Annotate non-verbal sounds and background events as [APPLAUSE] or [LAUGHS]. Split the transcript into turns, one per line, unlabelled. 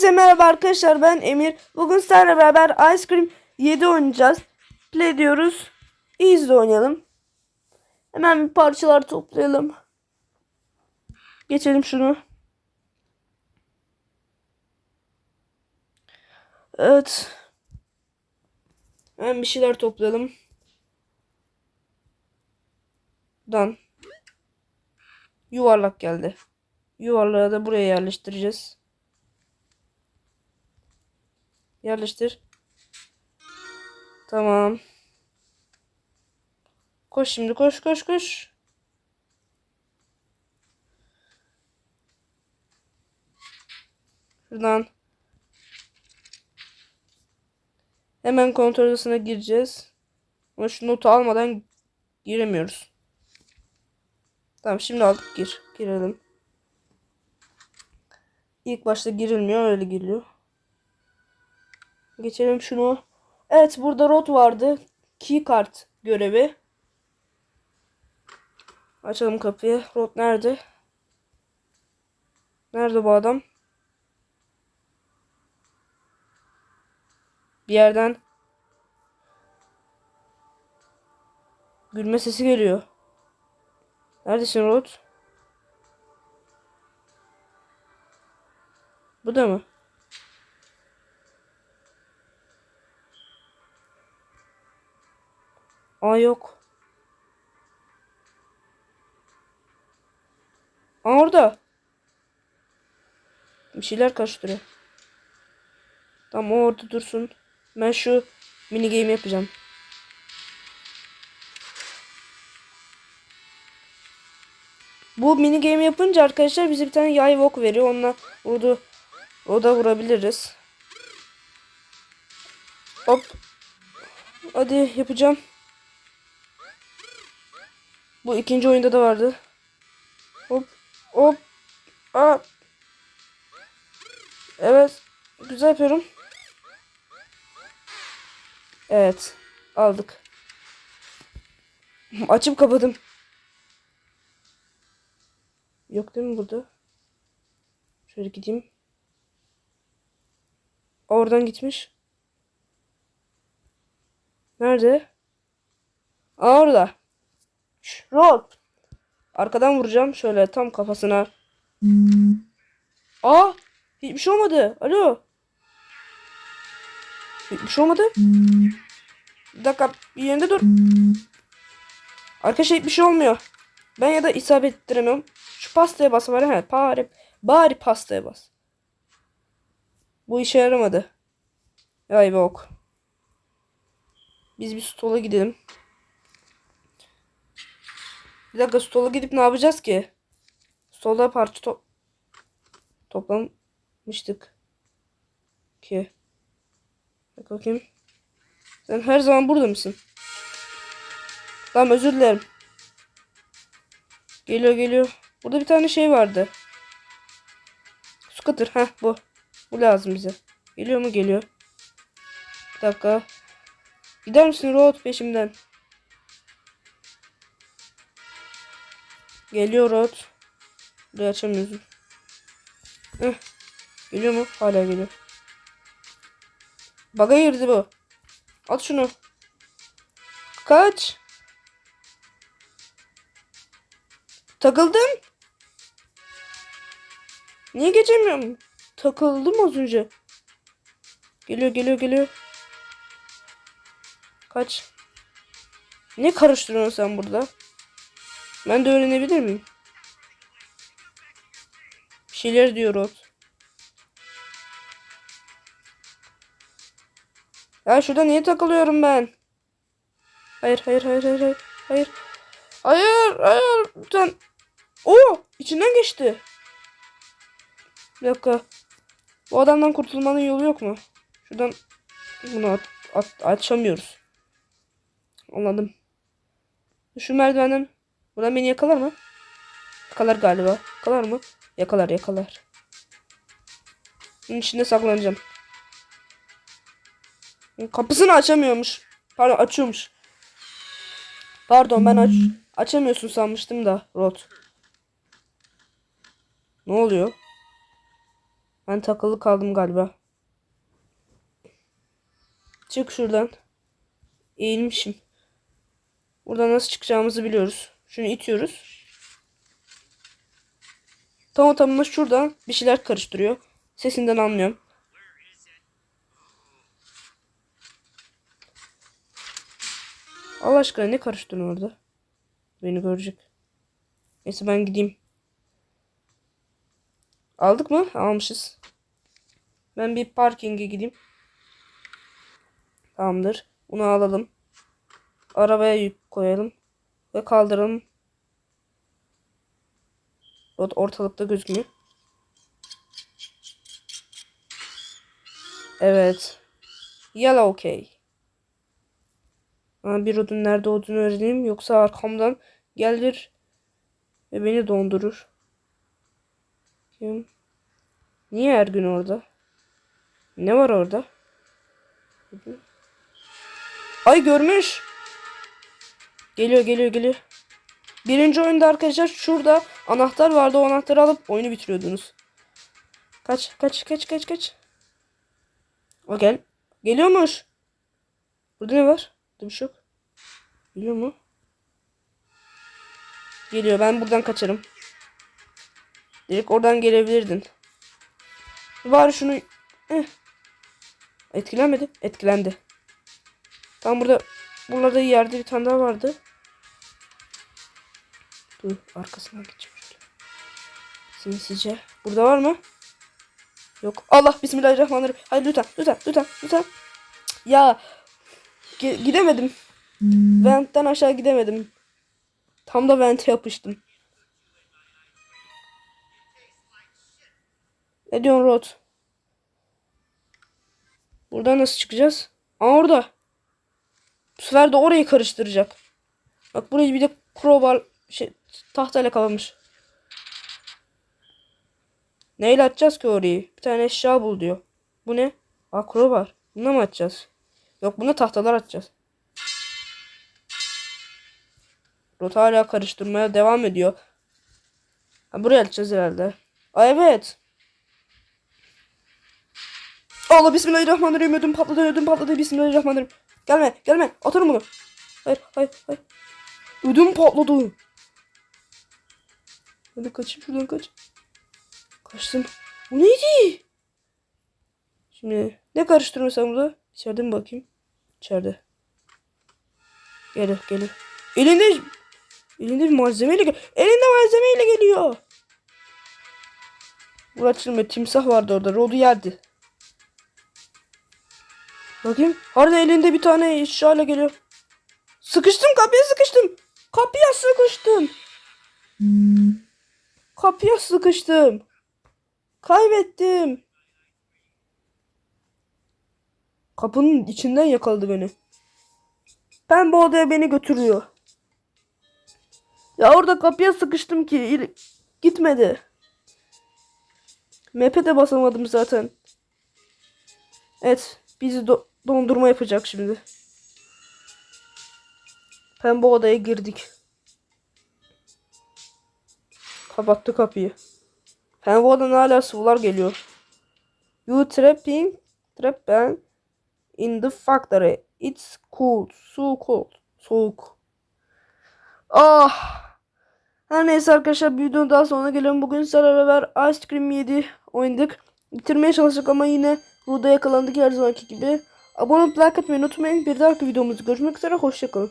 Hepinize merhaba arkadaşlar ben Emir. Bugün sizlerle beraber Ice Cream 7 oynayacağız. Play diyoruz. Easy oynayalım. Hemen bir parçalar toplayalım. Geçelim şunu. Evet. Hemen bir şeyler toplayalım. Dan. Yuvarlak geldi. Yuvarlağı da buraya yerleştireceğiz. Yerleştir. Tamam. Koş şimdi koş koş koş. Şuradan. Hemen kontrol odasına gireceğiz. Ama şu notu almadan giremiyoruz. Tamam şimdi aldık gir. Girelim. İlk başta girilmiyor öyle giriliyor. Geçelim şunu. Evet burada rot vardı. Keycard görevi. Açalım kapıyı. Rot nerede? Nerede bu adam? Bir yerden gülme sesi geliyor. Neredesin Rot? Bu da mı? Aa yok. Aa orada. Bir şeyler karıştırıyor. Tamam o orada dursun. Ben şu mini game yapacağım. Bu mini game yapınca arkadaşlar bize bir tane yay ok veriyor. Onunla vurdu. O da vurabiliriz. Hop. Hadi yapacağım. Bu ikinci oyunda da vardı. Hop. Hop. Aa. Evet. Güzel yapıyorum. Evet. Aldık. [LAUGHS] Açıp kapadım. Yok değil mi burada? Şöyle gideyim. Oradan gitmiş. Nerede? Aa orada. Şş. Arkadan vuracağım şöyle tam kafasına. Aa! Hiçbir şey olmadı. Alo. Hiçbir şey olmadı. Bir dakika bir yerinde dur. Arkadaşlar hiçbir şey olmuyor. Ben ya da isabet ettiremiyorum. Şu pastaya bas var he. Bari, bari pastaya bas. Bu işe yaramadı. Ay bok. Biz bir stola gidelim. Bir dakika stola gidip ne yapacağız ki? Stolda parça to toplamıştık. Ki. Bak bakayım. Sen her zaman burada mısın? Tamam özür dilerim. Geliyor geliyor. Burada bir tane şey vardı. Scooter. Heh bu. Bu lazım bize. Geliyor mu? Geliyor. Bir dakika. Gider misin Road peşimden? Geliyor Road. Burayı açamıyorsun. Heh. Geliyor mu? Hala geliyor. Baga girdi bu. At şunu. Kaç. Takıldın. Niye geçemiyorum? Takıldım az önce. Geliyor geliyor geliyor. Kaç. Ne karıştırıyorsun sen burada? Ben de öğrenebilir miyim? Bir şeyler diyor Rod. Ya şurada niye takılıyorum ben? Hayır hayır hayır hayır hayır. Hayır. Hayır hayır. Lütfen. Oo içinden geçti. Bir dakika. Bu adamdan kurtulmanın yolu yok mu? Şuradan bunu at, at, açamıyoruz. Anladım. Şu merdivenden buradan beni yakalar mı? Yakalar galiba. Yakalar mı? Yakalar yakalar. Bunun içinde saklanacağım. Kapısını açamıyormuş. Pardon açıyormuş. Pardon ben aç açamıyorsun sanmıştım da Rot. Ne oluyor? Ben takılı kaldım galiba. Çık şuradan. Eğilmişim. Buradan nasıl çıkacağımızı biliyoruz. Şunu itiyoruz. Tamam tamam şuradan bir şeyler karıştırıyor. Sesinden anlıyorum. Allah aşkına ne karıştırıyorsun orada? Beni görecek. Neyse ben gideyim. Aldık mı? Almışız. Ben bir parkinge gideyim. Tamamdır. Bunu alalım. Arabaya yük koyalım. Ve kaldıralım. Rod ortalıkta gözükmüyor. Evet. Yellow okay. Bir rodun nerede olduğunu öğreneyim. Yoksa arkamdan gelir ve beni dondurur. Kim? Niye her gün orada? Ne var orada? Ay görmüş. Geliyor geliyor geliyor. Birinci oyunda arkadaşlar şurada anahtar vardı. O anahtarı alıp oyunu bitiriyordunuz. Kaç kaç kaç kaç kaç. O gel. Geliyormuş. Burada ne var? Burada bir şey yok. Geliyor mu? Geliyor. Ben buradan kaçarım. Direkt oradan gelebilirdin. Bari şunu... Eh. Etkilenmedi. Etkilendi. Tam burada... Buralarda yerde bir tane daha vardı. Dur arkasından geçeyim şöyle. Sinsice. Burada var mı? Yok. Allah bismillahirrahmanirrahim. Hayır lütfen lütfen lütfen lütfen. Ya Gi- gidemedim. Vent'ten aşağı gidemedim. Tam da vente yapıştım. Ne diyorsun Rod? Buradan nasıl çıkacağız? Aa orada. Bu sefer de orayı karıştıracak. Bak burayı bir de crowbar şey tahtayla kapamış. Neyle açacağız ki orayı? Bir tane eşya bul diyor. Bu ne? Aa crowbar. Bununla mı açacağız? Yok buna tahtalar atacağız. Rot hala karıştırmaya devam ediyor. Ha, buraya atacağız herhalde. Aa evet. Allah bismillahirrahmanirrahim ödüm patladı ödüm patladı bismillahirrahmanirrahim. Gelme gelme atarım bunu. Hayır hayır hayır. Ödüm patladı. Hadi kaçayım şuradan kaç. Kaçtım. Bu neydi? Şimdi ne karıştırıyorsun burada? İçeride mi bakayım? İçeride. Geliyor geliyor. Elinde elinde bir malzemeyle gel. Elinde malzemeyle geliyor. Bu açılmıyor. Timsah vardı orada. Rod'u yerdi. Bakayım. Harbi elinde bir tane eşyayla geliyor. Sıkıştım kapıya sıkıştım. Kapıya sıkıştım. Kapıya sıkıştım. Kaybettim. Kapının içinden yakaladı beni. Ben bu odaya beni götürüyor. Ya orada kapıya sıkıştım ki gitmedi. Map'e de basamadım zaten. Evet, bizi do- dondurma yapacak şimdi. Pembe odaya girdik. Kapattı kapıyı. Pembe odadan hala sıvılar geliyor. You trapping trap ben in the factory. It's cold. So cold. Soğuk. Ah. Her neyse arkadaşlar bir videonun daha sonuna geliyorum. Bugün sizlerle beraber Ice Cream 7 oynadık. Bitirmeye çalıştık ama yine Ruda yakalandık her zamanki gibi. Abone olup like atmayı unutmayın. Bir dahaki videomuzda görüşmek üzere. Hoşçakalın.